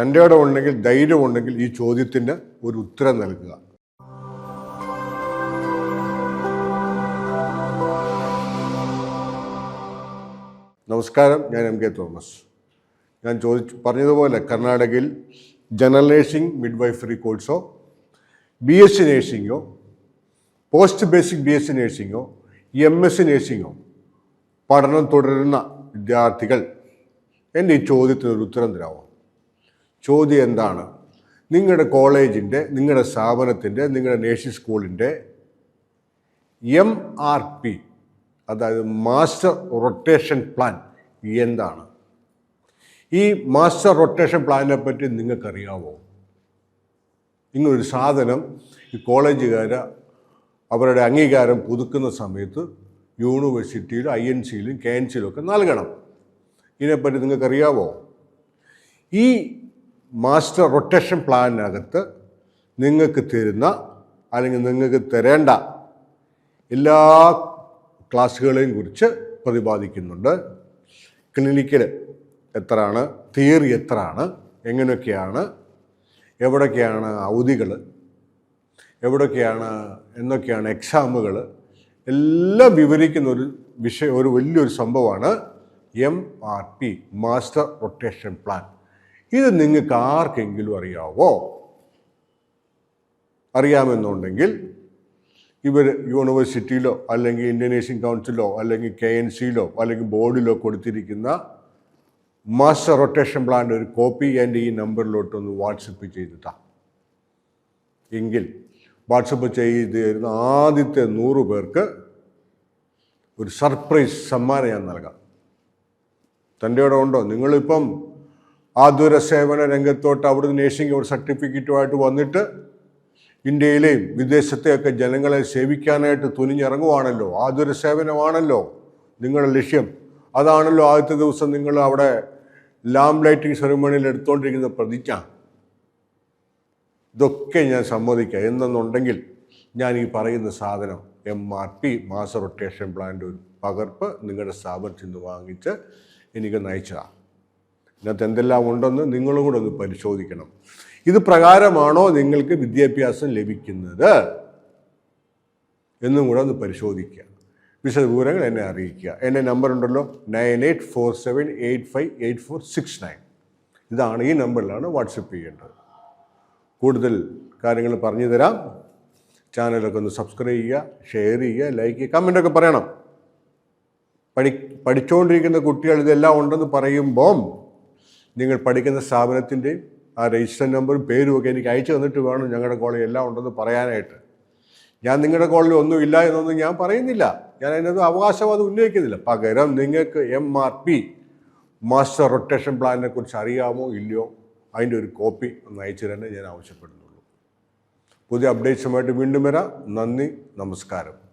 തന്റെ ഇടം ഉണ്ടെങ്കിൽ ധൈര്യമുണ്ടെങ്കിൽ ഈ ചോദ്യത്തിന് ഒരു ഉത്തരം നൽകുക. നമസ്കാരം. ഞാൻ എം കെ തോമസ്. ഞാൻ ചോദിച്ചു പറഞ്ഞതുപോലെ കർണാടകയിൽ ജനറൽ നേഴ്സിംഗ് മിഡ് വൈഫറി കോഴ്സോ B S C നേഴ്സിംഗോ post basic B S C നേഴ്സിംഗോ M S C നേഴ്സിംഗോ പഠനം തുടരുന്ന വിദ്യാർത്ഥികൾ എന്റെ ഈ ചോദ്യത്തിന് ഒരു ഉത്തരം തരാമോ? ചോദ്യം എന്താണ്? നിങ്ങളുടെ കോളേജിന്റെ നിങ്ങളുടെ സ്ഥാപനത്തിന്റെ നിങ്ങളുടെ നേഴ്സിംഗ് സ്കൂളിന്റെ എം ആർ പി അതായത് മാസ്റ്റർ റൊട്ടേഷൻ പ്ലാൻ എന്താണ്? ഈ മാസ്റ്റർ റൊട്ടേഷൻ പ്ലാനിനെ പറ്റി നിങ്ങൾക്കറിയാവോ? ഇങ്ങനൊരു സാധനം ഈ കോളേജുകാർ അവരുടെ അംഗീകാരം പുതുക്കുന്ന സമയത്ത് യൂണിവേഴ്സിറ്റിയിലും ഐ എൻ സിയിലും കെ എൻ സിയിലും ഒക്കെ നൽകണം. ഇതിനെപ്പറ്റി നിങ്ങൾക്കറിയാവോ? ഈ മാസ്റ്റർ റൊട്ടേഷൻ പ്ലാനിനകത്ത് നിങ്ങൾക്ക് തരുന്ന അല്ലെങ്കിൽ നിങ്ങൾക്ക് തരേണ്ട എല്ലാ ക്ലാസ്സുകളെയും കുറിച്ച് പ്രതിപാദിക്കുന്നുണ്ട്. ക്ലിനിക്കൽ എത്രയാണ്? തിയറി എത്രയാണ്? എങ്ങനെയൊക്കെയാണ്? എവിടൊക്കെയാണ് അവധികൾ എവിടൊക്കെയാണ് എന്നൊക്കെയാണ് എക്സാമുകൾ എല്ലാം വിവരിക്കുന്ന ഒരു വിഷയം ഒരു വലിയൊരു സംഭവമാണ് M R P master rotation plan. ഇത് നിങ്ങൾക്ക് ആർക്കെങ്കിലും അറിയാവോ? അറിയാമെന്നുണ്ടെങ്കിൽ ഇവർ യൂണിവേഴ്സിറ്റിയിലോ അല്ലെങ്കിൽ ഇന്തോനേഷ്യൻ കൗൺസിലോ അല്ലെങ്കിൽ കെ എൻ സിയിലോ അല്ലെങ്കിൽ ബോർഡിലോ കൊടുത്തിരിക്കുന്ന മാസ്റ്റർ റൊട്ടേഷൻ പ്ലാന്റെ ഒരു കോപ്പി എന്റെ ഈ നമ്പറിലോട്ടൊന്ന് വാട്സപ്പ് ചെയ്തിട്ടാ. എങ്കിൽ വാട്സപ്പ് ചെയ്ത് തരുന്ന ആദ്യത്തെ നൂറ് പേർക്ക് ഒരു സർപ്രൈസ് സമ്മാനം ഞാൻ നൽകാം. തന്റെ ഇവിടെ ഉണ്ടോ? നിങ്ങളിപ്പം ആതുര സേവന രംഗത്തോട്ട് അവിടുന്ന് നേഴ്സിംഗ് ഒരു സർട്ടിഫിക്കറ്റുമായിട്ട് വന്നിട്ട് ഇന്ത്യയിലെയും വിദേശത്തെയൊക്കെ ജനങ്ങളെ സേവിക്കാനായിട്ട് തുനിഞ്ഞിറങ്ങുവാണല്ലോ. ആതുര സേവനമാണല്ലോ നിങ്ങളുടെ ലക്ഷ്യം. അതാണല്ലോ ആദ്യത്തെ ദിവസം നിങ്ങൾ അവിടെ ലാം ലൈറ്റിംഗ് സെറിമണിയിൽ എടുത്തുകൊണ്ടിരിക്കുന്ന പ്രതിജ്ഞ. ഇതൊക്കെ ഞാൻ സമ്മതിക്കാം. എന്നെന്നുണ്ടെങ്കിൽ ഞാൻ ഈ പറയുന്ന സാധനം എം ആർ പി മാസ റൊട്ടേഷൻ പ്ലാന്റെ ഒരു പകർപ്പ് നിങ്ങളുടെ സ്ഥാപനത്തിൽ നിന്ന് വാങ്ങിച്ച് എനിക്ക് നയിച്ചതാണ് ഇതിനകത്ത് എന്തെല്ലാം ഉണ്ടെന്ന് നിങ്ങളും കൂടെ ഒന്ന് പരിശോധിക്കണം. ഇത് പ്രകാരമാണോ നിങ്ങൾക്ക് വിദ്യാഭ്യാസം ലഭിക്കുന്നത്? എന്നും കൂടെ ഒന്ന് പരിശോധിക്കുക. വിശദ വിവരങ്ങൾ എന്നെ അറിയിക്കുക. എന്റെ നമ്പർ ഉണ്ടല്ലോ nine eight four seven eight five eight four six nine. ഇതാണ് ഈ നമ്പറിലാണ് വാട്സപ്പ് ചെയ്യേണ്ടത്. കൂടുതൽ കാര്യങ്ങൾ പറഞ്ഞു തരാം. ചാനലൊക്കെ ഒന്ന് സബ്സ്ക്രൈബ് ചെയ്യുക ഷെയർ ചെയ്യുക ലൈക്ക് ചെയ്യുക കമന്റൊക്കെ പറയണം. പഠി പഠിച്ചുകൊണ്ടിരിക്കുന്ന കുട്ടികൾ ഇതെല്ലാം ഉണ്ടെന്ന് പറയുമ്പം നിങ്ങൾ പഠിക്കുന്ന സ്ഥാപനത്തിന്റെയും ആ രജിസ്റ്റർ നമ്പറും പേരും ഒക്കെ എനിക്ക് അയച്ചു തന്നിട്ട് വേണം ഞങ്ങളുടെ കോളേജ് എല്ലാം ഉണ്ടെന്ന് പറയാനായിട്ട്. ഞാൻ നിങ്ങളുടെ കോളേജിൽ ഒന്നും ഇല്ല എന്നൊന്നും ഞാൻ പറയുന്നില്ല. ഞാൻ അതിനകത്ത് അവകാശവാദം ഉന്നയിക്കുന്നില്ല. പകരം നിങ്ങൾക്ക് M R P master rotation പ്ലാനിനെ കുറിച്ച് അറിയാമോ? ഇല്ലയോ? അതിന്റെ ഒരു കോപ്പി ഒന്ന് അയച്ചു തന്നെ ഞാൻ ആവശ്യപ്പെടുന്നുള്ളൂ. പുതിയ അപ്ഡേറ്റ്സുമായിട്ട് വീണ്ടും വരാം. നന്ദി നമസ്കാരം.